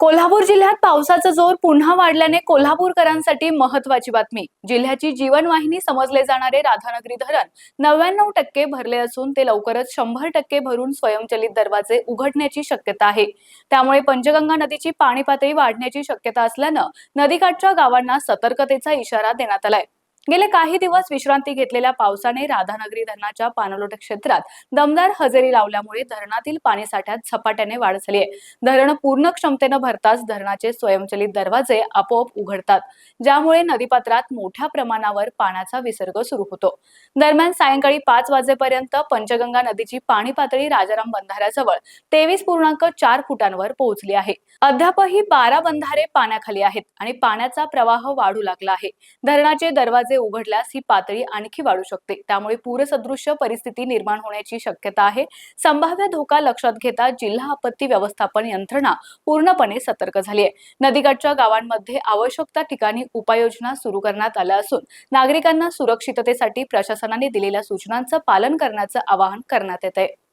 कोल्हापूर जिल्ह्यात पावसाचा जोर पुन्हा वाढल्याने कोल्हापूरकरांसाठी महत्वाची बातमी. जिल्ह्याची जीवनवाहिनी समजले जाणारे राधानगरी धरण नव्याण्णव टक्के भरले असून ते लवकरच शंभर टक्के भरून स्वयंचलित दरवाजे उघडण्याची शक्यता आहे. त्यामुळे पंचगंगा नदीची पाणी पातळी वाढण्याची शक्यता असल्यानं नदीकाठच्या गावांना सतर्कतेचा इशारा देण्यात आलाय. गेले काही दिवस विश्रांती घेतलेल्या पावसाने राधानगरी धरणाच्या पाणलोट क्षेत्रात दमदार हजेरी लावल्यामुळे धरणातील पाणीसाठ्यात झपाट्याने वाढ झाली आहे. धरण पूर्ण क्षमतेनं भरताच धरणाचे स्वयंचलित दरवाजे आपोआप उघडतात ज्यामुळे नदीपात्रात मोठ्या प्रमाणावर पाण्याचा विसर्ग सुरू होतो. दरम्यान सायंकाळी पाच वाजेपर्यंत पंचगंगा नदीची पाणी पातळी राजाराम बंधाऱ्याजवळ तेवीस पूर्णांक चार फुटांवर पोहोचली आहे. अद्यापही बारा बंधारे पाण्याखाली आहेत आणि पाण्याचा प्रवाह वाढू लागला आहे. धरणाचे दरवाजे उघडल्यास ही पातळी आणखी वाढू शकते. त्यामुळे पूरसदृश्य परिस्थिती निर्माण होण्याची शक्यता आहे. संभाव्य धोका लक्षात घेता जिल्हा आपत्ती व्यवस्थापन यंत्रणा पूर्णपणे सतर्क झाली आहे. नदीकाठच्या गावांमध्ये आवश्यकता ठिकाणी उपाययोजना सुरू करण्यात आल्या असून नागरिकांना सुरक्षिततेसाठी प्रशासनाने दिलेल्या सूचनांचं पालन करण्याचं आवाहन करण्यात येत आहे.